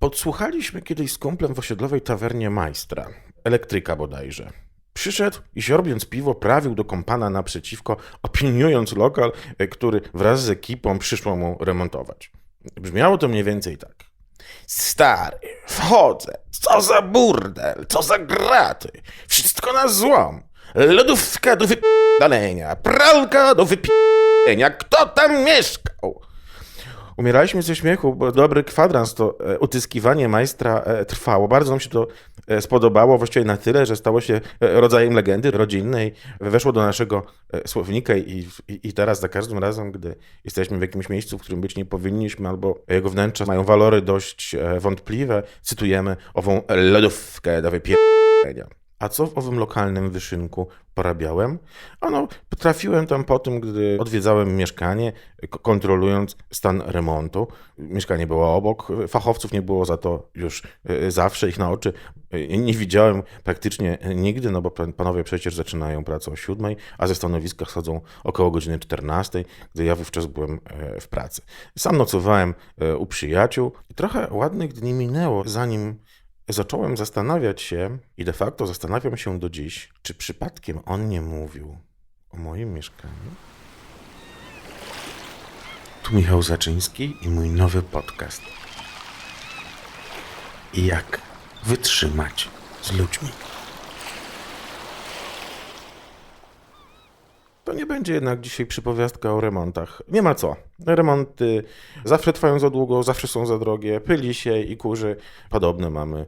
Podsłuchaliśmy kiedyś z kumplem w osiedlowej tawernie majstra, elektryka bodajże. Przyszedł i siorbiąc piwo prawił do kompana naprzeciwko, opiniując lokal, e, który wraz z ekipą przyszło mu remontować. Brzmiało to mniej więcej tak. Stary, wchodzę, co za burdel, co za graty, wszystko na złom. Lodówka do wyp***dalenia, pralka do wyp***enia, kto tam mieszkał? Umieraliśmy ze śmiechu, bo dobry kwadrans to e, utyskiwanie majstra e, trwało. Bardzo nam się to e, spodobało, właściwie na tyle, że stało się rodzajem legendy rodzinnej. Weszło do naszego słownika i, i, i teraz za każdym razem, gdy jesteśmy w jakimś miejscu, w którym być nie powinniśmy, albo jego wnętrza mają walory dość wątpliwe, cytujemy ową lodówkę do wypierdolenia. A co w owym lokalnym wyszynku porabiałem? Ano, trafiłem tam po tym, gdy odwiedzałem mieszkanie, kontrolując stan remontu. Mieszkanie było obok, fachowców nie było za to już e, zawsze, ich na oczy e, nie widziałem praktycznie nigdy, no bo pan- panowie przecież zaczynają pracę o siódmej, a ze stanowiska schodzą około godziny 14, gdy ja wówczas byłem e, w pracy. Sam nocowałem e, u przyjaciół i trochę ładnych dni minęło, zanim Zacząłem zastanawiać się, i de facto zastanawiam się do dziś, czy przypadkiem on nie mówił o moim mieszkaniu. Tu Michał Zaczyński i mój nowy podcast. Jak wytrzymać z ludźmi. To nie będzie jednak dzisiaj przypowiastka o remontach. Nie ma co. Remonty zawsze trwają za długo, zawsze są za drogie, pyli się i kurzy. Podobne mamy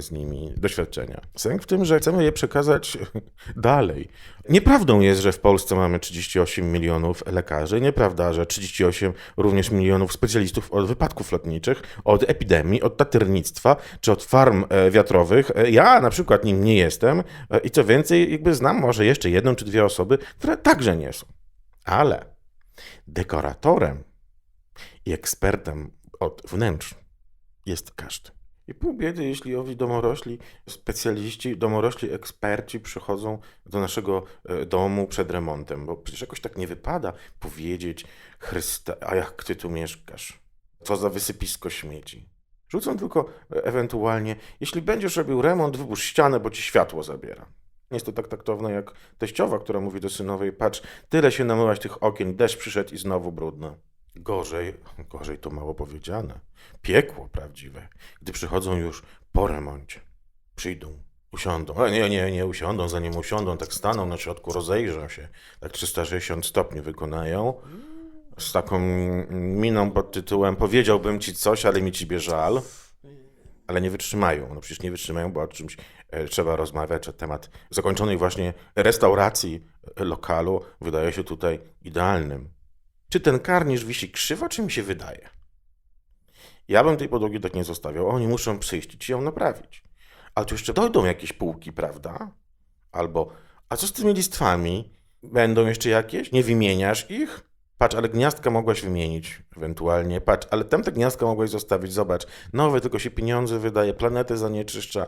z nimi doświadczenia. Sęk w tym, że chcemy je przekazać dalej. Nieprawdą jest, że w Polsce mamy 38 milionów lekarzy. Nieprawda, że 38 również milionów specjalistów od wypadków lotniczych, od epidemii, od tatyrnictwa czy od farm e, wiatrowych. E, Ja na przykład nim nie jestem e, i co więcej, jakby znam może jeszcze jedną czy dwie osoby, które także nie są. Ale dekoratorem i ekspertem od wnętrz jest każdy. I pół biedy, jeśli owi domorośli, specjaliści, domorośli eksperci przychodzą do naszego e, domu przed remontem, bo przecież jakoś tak nie wypada powiedzieć, Chryste, a jak ty tu mieszkasz? Co za wysypisko śmieci? Rzucą tylko e, ewentualnie, jeśli będziesz robił remont, wyburz ścianę, bo ci światło zabiera. Jest to tak taktowne jak teściowa, która mówi do synowej, patrz, tyle się namyłaś tych okien, deszcz przyszedł i znowu brudno. Gorzej, gorzej to mało powiedziane. Piekło prawdziwe, gdy przychodzą już po remoncie. Przyjdą, usiądą. A nie, nie, nie usiądą, zanim usiądą, tak staną na środku, rozejrzą się, tak 360 stopni wykonają. Z taką miną pod tytułem powiedziałbym ci coś, ale mi ciebie żal. Ale nie wytrzymają. No przecież nie wytrzymają, bo o czymś e, trzeba rozmawiać. A temat zakończonej właśnie restauracji e, lokalu wydaje się tutaj idealnym. Czy ten karnisz wisi krzywo, czy mi się wydaje? Ja bym tej podłogi tak nie zostawiał. Oni muszą przyjść i ją naprawić. Ale tu jeszcze dojdą jakieś półki, prawda? Albo, a co z tymi listwami? Będą jeszcze jakieś? Nie wymieniasz ich? Patrz, ale gniazdka mogłaś wymienić ewentualnie. Patrz, ale tamte gniazdka mogłaś zostawić. Zobacz, nowe, tylko się pieniądze wydaje, planetę zanieczyszcza.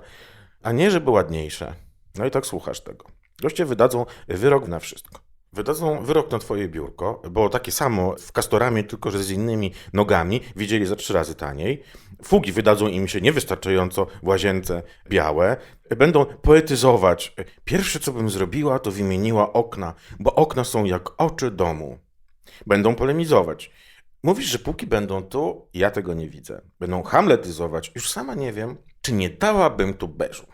A nie, żeby ładniejsze. No i tak słuchasz tego. Goście wydadzą wyrok na wszystko. Wydadzą wyrok na twoje biurko, bo takie samo w Castoramie, tylko że z innymi nogami, widzieli za trzy razy taniej. Fugi wydadzą im się niewystarczająco w łazience białe. Będą poetyzować. Pierwsze, co bym zrobiła, to wymieniła okna, bo okna są jak oczy domu. Będą polemizować. Mówisz, że póki będą tu, ja tego nie widzę. Będą hamletyzować. Już sama nie wiem, czy nie dałabym tu beżu.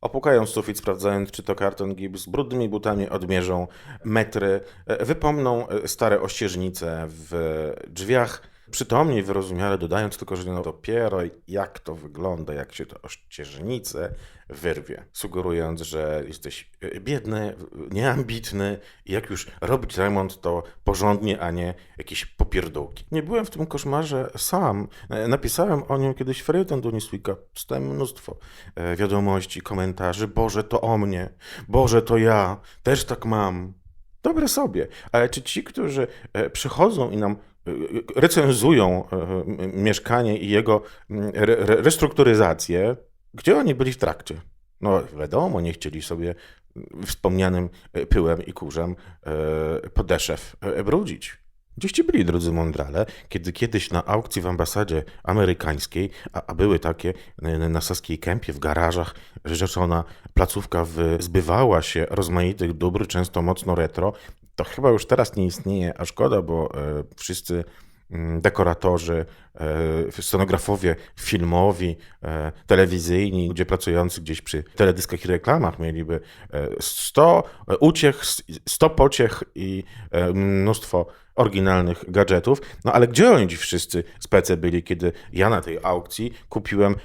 Opukają sufit, sprawdzając, czy to karton gips. Brudnymi butami odmierzą metry. e, Wypomną e, stare ościeżnice w drzwiach. Przytomnie i wyrozumiale dodając tylko, że no dopiero jak to wygląda, jak się to ościeżnice wyrwie. Sugerując, że jesteś e, biedny, nieambitny i jak już robić remont, to porządnie, a nie jakieś popierdółki. Nie byłem w tym koszmarze sam. E, Napisałem o nim kiedyś felieton do Newsweeka. Dostałem mnóstwo e, wiadomości, komentarzy. Boże, to o mnie. Boże, to ja. Też tak mam. Dobre sobie. Ale czy ci, którzy przychodzą i nam recenzują e, mieszkanie i jego re, re, restrukturyzację, gdzie oni byli w trakcie? No wiadomo, nie chcieli sobie wspomnianym e, pyłem i kurzem e, podeszew brudzić. Gdzieście byli, drodzy mądrale, kiedy kiedyś na aukcji w ambasadzie amerykańskiej, a, a były takie na Saskiej Kępie, w garażach, rzeczona placówka zbywała się rozmaitych dóbr, często mocno retro, to chyba już teraz nie istnieje, a szkoda, bo e, wszyscy mm, dekoratorzy, e, scenografowie filmowi, e, telewizyjni, ludzie pracujący gdzieś przy teledyskach i reklamach mieliby e, 100 uciech, 100 pociech i mnóstwo oryginalnych gadżetów. No ale gdzie oni ci wszyscy spece byli, kiedy ja na tej aukcji kupiłem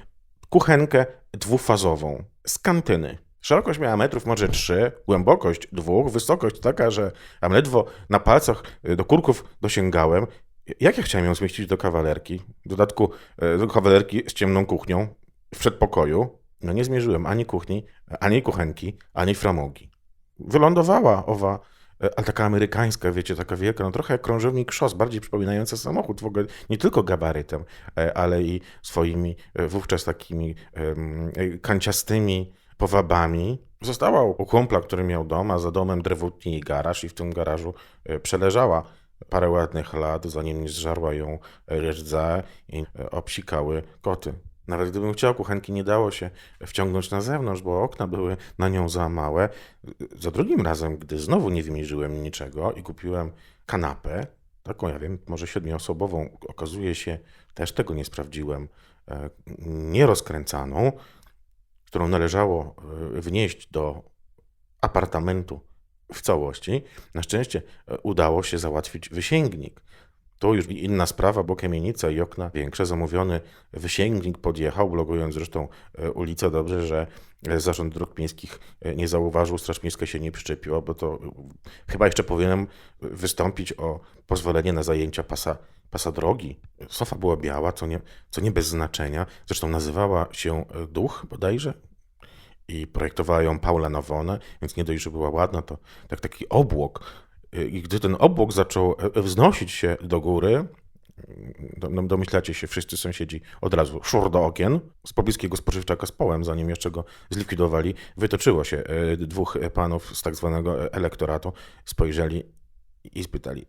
kuchenkę dwufazową z kantyny. Szerokość miała metrów może 3, głębokość dwóch, wysokość taka, że tam ledwo na palcach y, do kurków dosięgałem. Jak ja chciałem ją zmieścić do kawalerki? W dodatku y, do kawalerki z ciemną kuchnią w przedpokoju. No nie zmierzyłem ani kuchni, ani kuchenki, ani framugi. Wylądowała owa, y, ale taka amerykańska, wiecie, taka wielka, no trochę jak krążownik szos, bardziej przypominająca samochód, w ogóle nie tylko gabarytem, ale i swoimi wówczas takimi kanciastymi powabami. Została u kumpla, który miał dom, a za domem drewutni i garaż i w tym garażu e, przeleżała parę ładnych lat, zanim zżarła ją rdza i e, obsikały koty. Nawet gdybym chciał, kuchenki nie dało się wciągnąć na zewnątrz, bo okna były na nią za małe. Za drugim razem, gdy znowu nie wymierzyłem niczego i kupiłem kanapę, taką, ja wiem, może siedmioosobową, okazuje się, też tego nie sprawdziłem, e, nierozkręcaną, którą należało e, wnieść do apartamentu w całości. Na szczęście e, udało się załatwić wysięgnik. To już inna sprawa, bo kamienica i okna większe, zamówiony wysięgnik podjechał, blokując zresztą e, ulicę. Dobrze, że Zarząd Dróg Miejskich nie zauważył, Straż Miejska się nie przyczepiła, bo to chyba jeszcze powinienem wystąpić o pozwolenie na zajęcia pasa, pasa drogi. Sofa była biała, co nie, co nie bez znaczenia. Zresztą nazywała się e, Duch bodajże i projektowała ją Paula Navone, więc nie dość, że była ładna, to tak taki obłok. I gdy ten obłok zaczął e, wznosić się do góry, do- domyślacie się, wszyscy sąsiedzi od razu szur do okien z pobliskiego spożywczaka z połem, zanim jeszcze go zlikwidowali. Wytoczyło się e, dwóch panów z tak zwanego e, elektoratu, spojrzeli i spytali,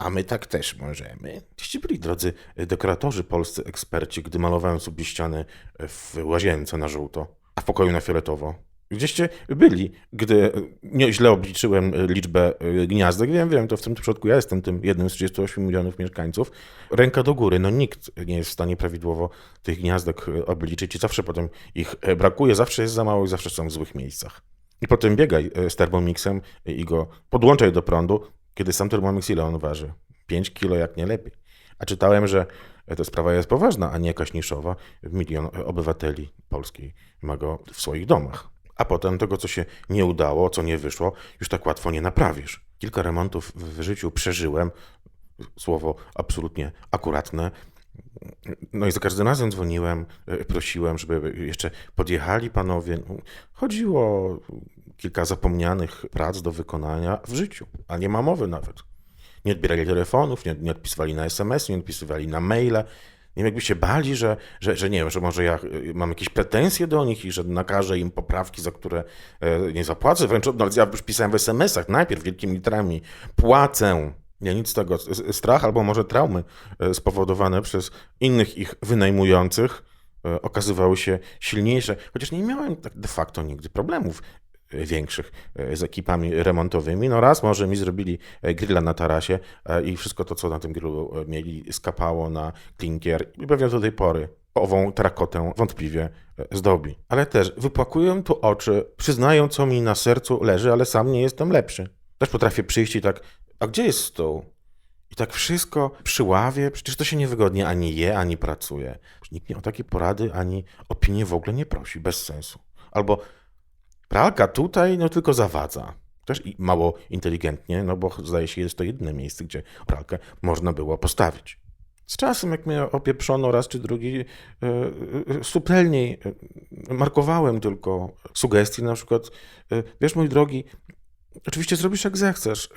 a my tak też możemy? Gdzieście byli, drodzy dekoratorzy, polscy eksperci, gdy malowałem sobie ściany w łazience na żółto, a w pokoju na fioletowo? Gdzieście byli, gdy nie źle obliczyłem liczbę gniazdek? Wiem, wiem, to w tym przypadku ja jestem tym jednym z 38 milionów mieszkańców. Ręka do góry, no nikt nie jest w stanie prawidłowo tych gniazdek obliczyć i zawsze potem ich brakuje, zawsze jest za mało i zawsze są w złych miejscach. I potem biegaj z Thermomixem i go podłączaj do prądu, kiedy sam Thermomix ile on waży? 5 kilo jak nie lepiej. A czytałem, że ta sprawa jest poważna, a nie jakaś niszowa. Milion obywateli polskiej ma go w swoich domach. A potem tego, co się nie udało, co nie wyszło, już tak łatwo nie naprawisz. Kilka remontów w życiu przeżyłem. Słowo absolutnie akuratne. No i za każdym razem dzwoniłem, e, prosiłem, żeby jeszcze podjechali panowie. No, Chodziło kilka zapomnianych prac do wykonania w życiu, a nie ma mowy nawet. Nie odbierali telefonów, nie, nie odpisywali na SMS, nie odpisywali na maile. Nie wiem, jakby się bali, że, że, że nie wiem, że może ja y, mam jakieś pretensje do nich i że nakażę im poprawki, za które e, nie zapłacę. Wręcz no, ja już pisałem w SMS-ach najpierw wielkimi literami. Płacę. Nie, nic z tego. Strach albo może traumy e, spowodowane przez innych ich wynajmujących e, okazywały się silniejsze. Chociaż nie miałem tak de facto nigdy problemów większych e, z ekipami remontowymi. No raz może mi zrobili e, grilla na tarasie e, i wszystko to, co na tym grillu e, mieli, skapało na klinkier i pewnie do tej pory ową terakotę wątpliwie e, zdobi. Ale też wypłakuję tu oczy, przyznaję, co mi na sercu leży, ale sam nie jestem lepszy. Też potrafię przyjść i tak, a gdzie jest stół? I tak wszystko przy ławie, przecież to się niewygodnie ani je, ani pracuje. Nikt mnie o takie porady, ani opinię w ogóle nie prosi, bez sensu. Albo pralka tutaj, no tylko zawadza. Też i mało inteligentnie, no bo zdaje się, jest to jedyne miejsce, gdzie pralkę można było postawić. Z czasem, jak mnie opieprzono raz czy drugi, e, e, subtelniej e, markowałem tylko sugestie, na przykład, wiesz, mój drogi, Oczywiście zrobisz jak zechcesz,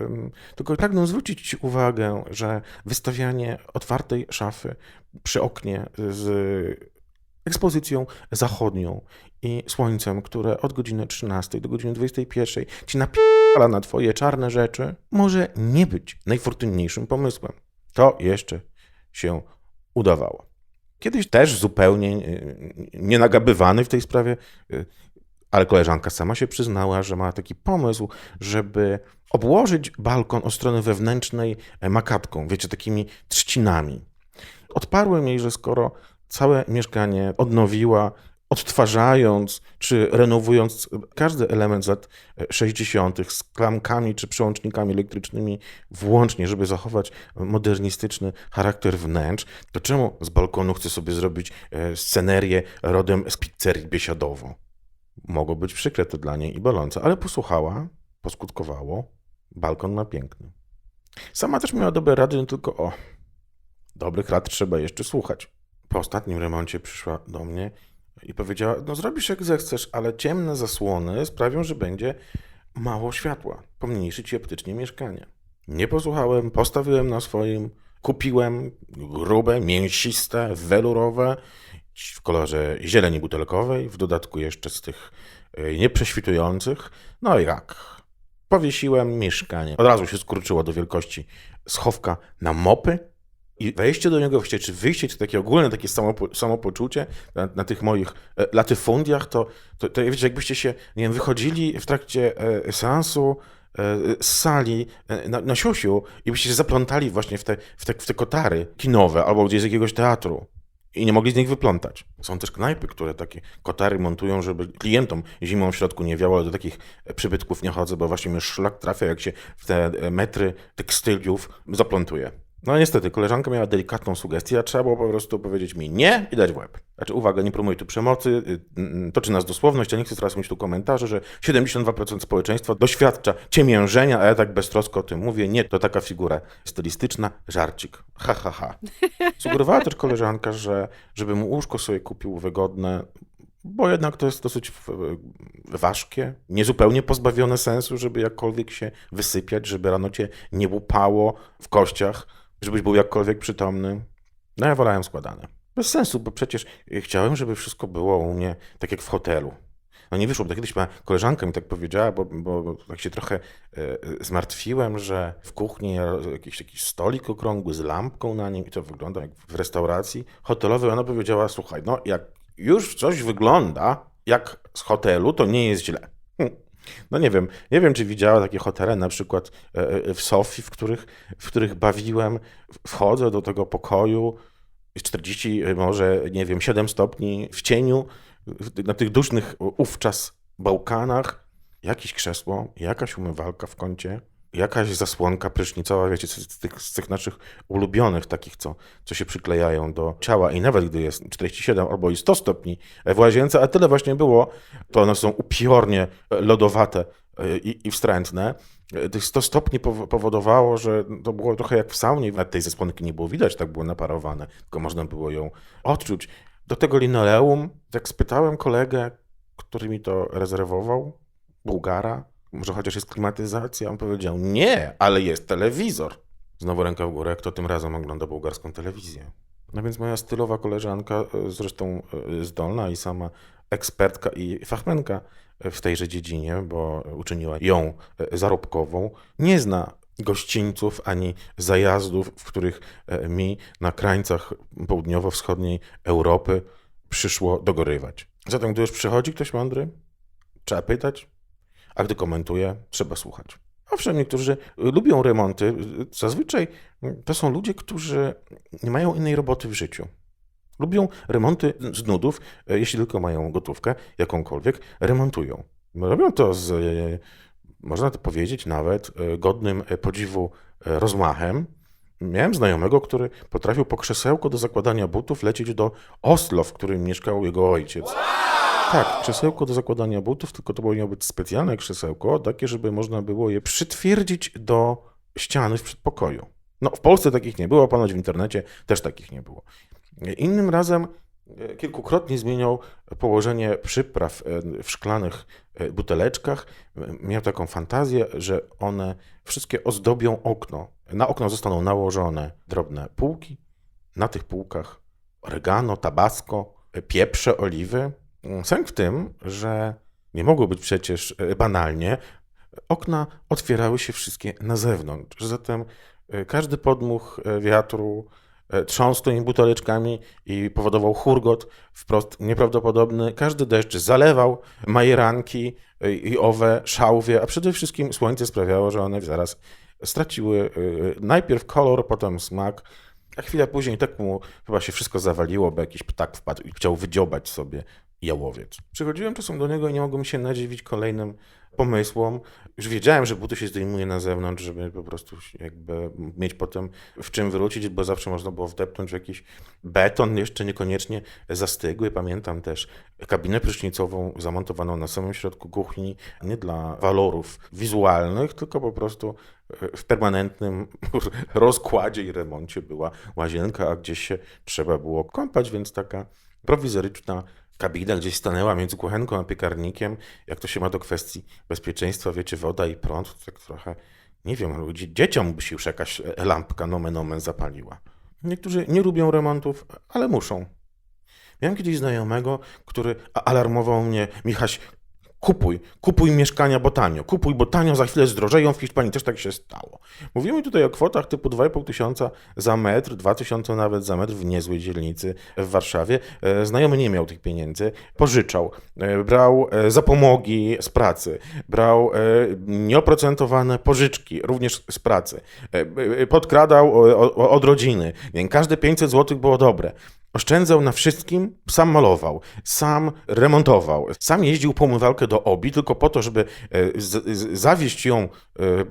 tylko pragnę zwrócić Ci uwagę, że wystawianie otwartej szafy przy oknie z ekspozycją zachodnią i słońcem, które od godziny 13 do godziny 21 ci napiera na twoje czarne rzeczy, może nie być najfortunniejszym pomysłem. To jeszcze się udawało. Kiedyś też zupełnie nienagabywany w tej sprawie, y, ale koleżanka sama się przyznała, że ma taki pomysł, żeby obłożyć balkon od strony wewnętrznej makatką, wiecie, takimi trzcinami. Odparłem jej, że skoro całe mieszkanie odnowiła, odtwarzając czy renowując każdy element z lat 60., z klamkami czy przełącznikami elektrycznymi włącznie, żeby zachować modernistyczny charakter wnętrz, to czemu z balkonu chce sobie zrobić e, scenerię rodem z pizzerii biesiadowo? Mogło być przykre to dla niej i bolące, ale posłuchała, poskutkowało, balkon ma piękny. Sama też miała dobre rady, no tylko o, dobrych rad trzeba jeszcze słuchać. Po ostatnim remoncie przyszła do mnie i powiedziała: No, zrobisz jak zechcesz, ale ciemne zasłony sprawią, że będzie mało światła. Pomniejszy ci optycznie mieszkanie. Nie posłuchałem, postawiłem na swoim, kupiłem grube, mięsiste, welurowe, w kolorze zieleni butelkowej, w dodatku jeszcze z tych e, nieprześwitujących. No i jak? Powiesiłem mieszkanie. Od razu się skurczyło do wielkości schowka na mopy i wejście do niego, czy wyjście, czy takie ogólne takie samopo, samopoczucie na, na, tych moich e, latyfundiach, to, to, to wiecie, jakbyście się, nie wiem, wychodzili w trakcie e, seansu e, z sali e, na, na siusiu i byście się zaplątali właśnie w te, w, te, w te kotary kinowe albo gdzieś z jakiegoś teatru i nie mogli z nich wyplątać. Są też knajpy, które takie kotary montują, żeby klientom zimą w środku nie wiało, ale do takich przybytków nie chodzę, bo właśnie mi szlak trafia, jak się w te e, metry tekstyliów zaplątuje. No niestety, koleżanka miała delikatną sugestię, a trzeba było po prostu powiedzieć mi nie i dać w łeb. Znaczy, uwaga, nie promuję tu przemocy, y, y, toczy nas dosłowność, ja nie chcę teraz mieć tu komentarze, że 72% społeczeństwa doświadcza ciemiężenia, a ja tak beztrosko o tym mówię. Nie, to taka figura stylistyczna, żarcik. Ha, ha, ha. Sugerowała też koleżanka, że żeby mu łóżko sobie kupił wygodne, bo jednak to jest dosyć ważkie, niezupełnie pozbawione sensu, żeby jakkolwiek się wysypiać, żeby rano cię nie łupało w kościach żebyś był jakkolwiek przytomny. No ja wolałem składane. Bez sensu, bo przecież chciałem, żeby wszystko było u mnie tak jak w hotelu. No nie wyszło, bo kiedyś moja koleżanka mi tak powiedziała, bo, bo tak się trochę e, zmartwiłem, że w kuchni jakiś taki stolik okrągły z lampką na nim i to wygląda jak w restauracji hotelowej. Ona powiedziała, słuchaj, no jak już coś wygląda jak z hotelu, to nie jest źle. Hm. No nie wiem, nie wiem, czy widziała takie hotele, na przykład e, e, w Sofii, w których, w których bawiłem. Wchodzę do tego pokoju, 40, e, może nie wiem, 7 stopni w cieniu, na tych dusznych ówczas Bałkanach, jakieś krzesło, jakaś umywalka w kącie, jakaś zasłonka prysznicowa, wiecie, z tych, z tych naszych ulubionych, takich, co, co się przyklejają do ciała i nawet gdy jest 47 albo i 100 stopni w łazience, a tyle właśnie było, to one są upiornie lodowate e, i, i wstrętne. E, tych 100 stopni powodowało, że to było trochę jak w saunie, nawet tej zasłonki nie było widać, tak było naparowane, tylko można było ją odczuć. Do tego linoleum, jak spytałem kolegę, który mi to rezerwował, Bułgara, może chociaż jest klimatyzacja? On powiedział, nie, ale jest telewizor. Znowu ręka w górę, kto tym razem ogląda bułgarską telewizję. No więc moja stylowa koleżanka, e, zresztą e, zdolna i sama ekspertka i fachmenka w tejże dziedzinie, bo uczyniła ją e, zarobkową, nie zna gościńców ani zajazdów, w których mi na krańcach południowo-wschodniej Europy przyszło dogorywać. Zatem, gdy już przychodzi ktoś mądry, trzeba pytać, a gdy komentuje, trzeba słuchać. Owszem, niektórzy lubią remonty. Zazwyczaj to są ludzie, którzy nie mają innej roboty w życiu. Lubią remonty z nudów, jeśli tylko mają gotówkę, jakąkolwiek, remontują. Robią to z, można to powiedzieć, nawet godnym podziwu rozmachem. Miałem znajomego, który potrafił po krzesełko do zakładania butów lecieć do Oslo, w którym mieszkał jego ojciec. Tak, krzesełko do zakładania butów, tylko to powinno być specjalne krzesełko, takie, żeby można było je przytwierdzić do ściany w przedpokoju. No, w Polsce takich nie było, ponoć w internecie też takich nie było. Innym razem e, kilkukrotnie zmieniał położenie przypraw e, w szklanych e, buteleczkach. Miał taką fantazję, że one wszystkie ozdobią okno. Na okno zostaną nałożone drobne półki. Na tych półkach oregano, tabasco, pieprze, oliwy. Sęk w tym, że nie mogło być przecież e, banalnie, okna otwierały się wszystkie na zewnątrz. Zatem e, każdy podmuch e, wiatru trząsł tymi buteleczkami i powodował hurgot wprost nieprawdopodobny. Każdy deszcz zalewał majeranki i owe szałwie, a przede wszystkim słońce sprawiało, że one zaraz straciły najpierw kolor, potem smak, a chwilę później tak mu chyba się wszystko zawaliło, bo jakiś ptak wpadł i chciał wydziobać sobie jałowiec. Przychodziłem czasem do niego i nie mogłem się nadziwić kolejnym pomysłom. Już wiedziałem, że buty się zdejmuje na zewnątrz, żeby po prostu jakby mieć potem w czym wrócić, bo zawsze można było wdepnąć w jakiś beton, jeszcze niekoniecznie zastygły. Pamiętam też kabinę prysznicową zamontowaną na samym środku kuchni, nie dla walorów wizualnych, tylko po prostu w permanentnym rozkładzie i remoncie była łazienka, a gdzieś się trzeba było kąpać, więc taka prowizoryczna kabina gdzieś stanęła między kuchenką a piekarnikiem. Jak to się ma do kwestii bezpieczeństwa, wiecie, woda i prąd, tak trochę, nie wiem, dzieciom by się już jakaś lampka nomen omen zapaliła. Niektórzy nie lubią remontów, ale muszą. Miałem kiedyś znajomego, który alarmował mnie, Michaś, Kupuj, kupuj mieszkania, bo tanio. Kupuj, bo tanio, za chwilę zdrożeją. W Hiszpanii też tak się stało. Mówimy tutaj o kwotach typu 2,5 tysiąca za metr, 2 tysiące nawet za metr w niezłej dzielnicy w Warszawie. E, znajomy nie miał tych pieniędzy, pożyczał, e, brał e, zapomogi z pracy, brał nieoprocentowane pożyczki również z pracy, podkradał od rodziny. Każde 500 zł było dobre. Oszczędzał na wszystkim, sam malował, sam remontował, sam jeździł po umywalkę do Obi tylko po to, żeby e, zawieźć ją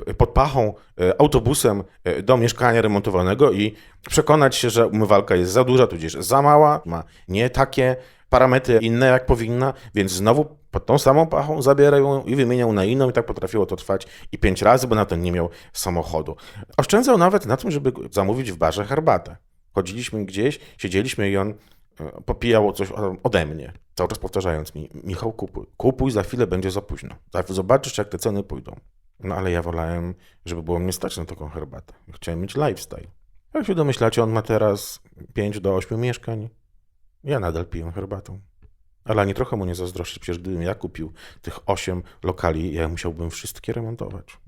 e, pod pachą e, autobusem do mieszkania remontowanego i przekonać się, że umywalka jest za duża, tudzież za mała, ma nie takie parametry inne jak powinna, więc znowu pod tą samą pachą zabierają ją i wymieniał na inną i tak potrafiło to trwać i pięć razy, bo na to nie miał samochodu. Oszczędzał nawet na tym, żeby zamówić w barze herbatę. Chodziliśmy gdzieś, siedzieliśmy i on e, popijał coś ode mnie, cały czas powtarzając mi, Michał kupuj, kupuj, za chwilę będzie za późno, zobaczysz jak te ceny pójdą. No ale ja wolałem, żeby było mnie stać na taką herbatę. Chciałem mieć lifestyle. Jak się domyślacie, on ma teraz 5 do 8 mieszkań. Ja nadal piję herbatą. Ale ani trochę mu nie zazdroszczę, przecież gdybym ja kupił tych 8 lokali, ja musiałbym wszystkie remontować.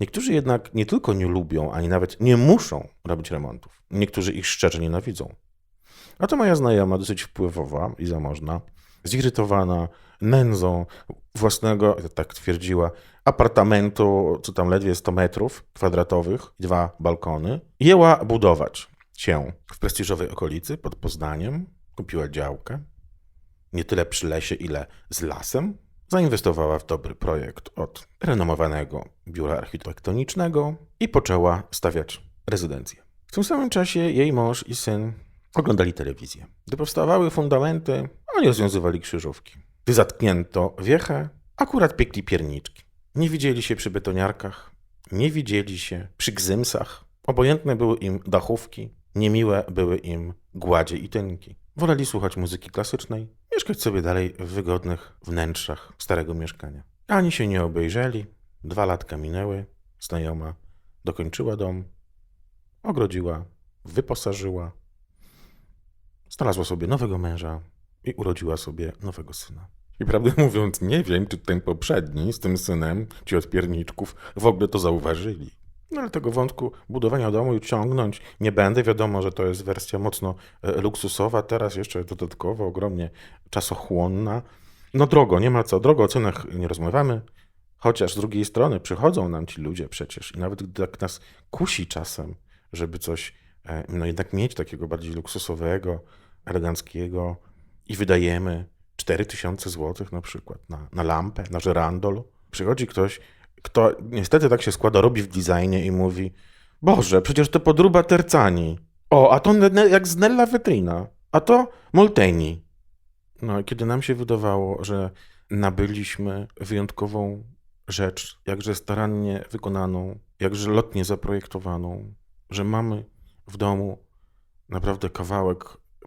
Niektórzy jednak nie tylko nie lubią, ani nawet nie muszą robić remontów. Niektórzy ich szczerze nienawidzą. A to moja znajoma, dosyć wpływowa i zamożna, zirytowana nędzą własnego, tak twierdziła, apartamentu, co tam ledwie 100 metrów kwadratowych, dwa balkony, jęła budować się w prestiżowej okolicy pod Poznaniem. Kupiła działkę, nie tyle przy lesie, ile z lasem, Zainwestowała w dobry projekt od renomowanego biura architektonicznego i poczęła stawiać rezydencję. W tym samym czasie jej mąż i syn oglądali telewizję. Gdy powstawały fundamenty, oni rozwiązywali krzyżówki. Gdy zatknięto wiechę, akurat piekli pierniczki. Nie widzieli się przy betoniarkach, nie widzieli się przy gzymsach. Obojętne były im dachówki, niemiłe były im gładzie i tynki. Woleli słuchać muzyki klasycznej, mieszkać sobie dalej w wygodnych wnętrzach starego mieszkania. Ani się nie obejrzeli, dwa latka minęły, znajoma dokończyła dom, ogrodziła, wyposażyła, znalazła sobie nowego męża i urodziła sobie nowego syna. I prawdę mówiąc, nie wiem, czy ten poprzedni z tym synem, ci od pierniczków, w ogóle to zauważyli. No ale tego wątku budowania domu już ciągnąć nie będę. Wiadomo, że to jest wersja mocno e, luksusowa, teraz jeszcze dodatkowo ogromnie czasochłonna. No drogo, nie ma co. Drogo o cenach nie rozmawiamy, chociaż z drugiej strony przychodzą nam ci ludzie przecież i nawet gdy tak nas kusi czasem, żeby coś e, no jednak mieć takiego bardziej luksusowego, eleganckiego i wydajemy 4000 zł na przykład na, na lampę, na żerandol. Przychodzi ktoś kto niestety tak się składa, robi w designie i mówi Boże, przecież to podruba Tercani. O, a to jak z Nella Vetrina. A to Molteni. No i kiedy nam się wydawało, że nabyliśmy wyjątkową rzecz, jakże starannie wykonaną, jakże lotnie zaprojektowaną, że mamy w domu naprawdę kawałek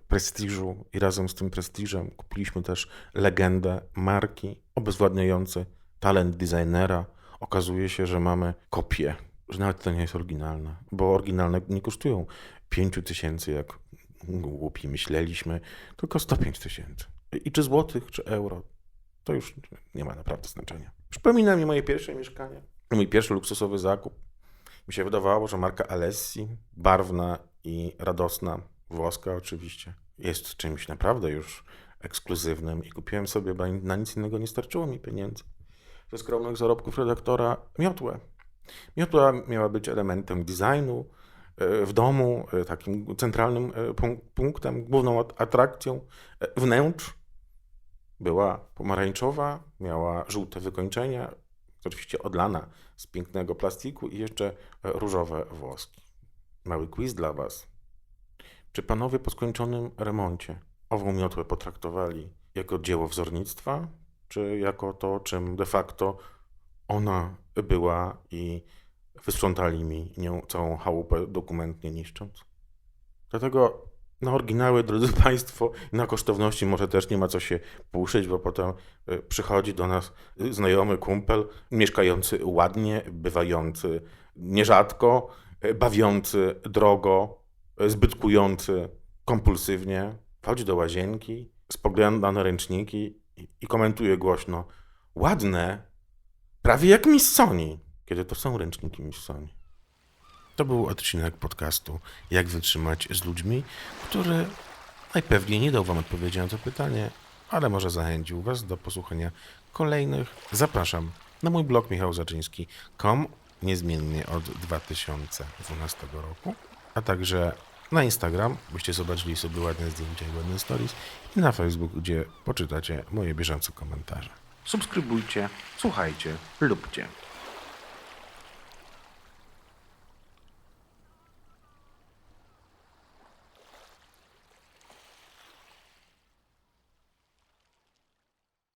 prestiżu i razem z tym prestiżem kupiliśmy też legendę marki, obezwładniający talent designera, okazuje się, że mamy kopię, że nawet to nie jest oryginalne, bo oryginalne nie kosztują 5 tysięcy jak głupi myśleliśmy, tylko 105 tysięcy. I czy złotych, czy euro, to już nie ma naprawdę znaczenia. Przypomina mi moje pierwsze mieszkanie, mój pierwszy luksusowy zakup. Mi się wydawało, że marka Alessi, barwna i radosna, włoska oczywiście, jest czymś naprawdę już ekskluzywnym i kupiłem sobie, bo na nic innego nie starczyło mi pieniędzy. Ze skromnych zarobków redaktora miotłę. Miotła miała być elementem designu e, w domu, e, takim centralnym e, punk- punktem, główną at- atrakcją wnętrz. Była pomarańczowa, miała żółte wykończenia, oczywiście odlana z pięknego plastiku i jeszcze różowe włoski. Mały quiz dla Was. Czy panowie po skończonym remoncie ową miotłę potraktowali jako dzieło wzornictwa, czy jako to, czym de facto ona była i wysprzątali mi nią całą chałupę dokumentnie niszcząc? Dlatego na oryginały, drodzy Państwo, na kosztowności może też nie ma co się puszyć, bo potem y, przychodzi do nas y, znajomy kumpel, mieszkający ładnie, bywający nierzadko, y, bawiący drogo, zbytkujący kompulsywnie, wchodzi do łazienki, spogląda na ręczniki i komentuje głośno ładne, prawie jak Missoni, kiedy to są ręczniki Missoni. To był odcinek podcastu Jak wytrzymać z ludźmi, który najpewniej nie dał Wam odpowiedzi na to pytanie, ale może zachęcił Was do posłuchania kolejnych. Zapraszam na mój blog michałzaczyński.com niezmiennie od 2012 roku, a także na Instagram, byście zobaczyli sobie ładne zdjęcia i ładne stories i na Facebook, gdzie poczytacie moje bieżące komentarze. Subskrybujcie, słuchajcie, lubcie.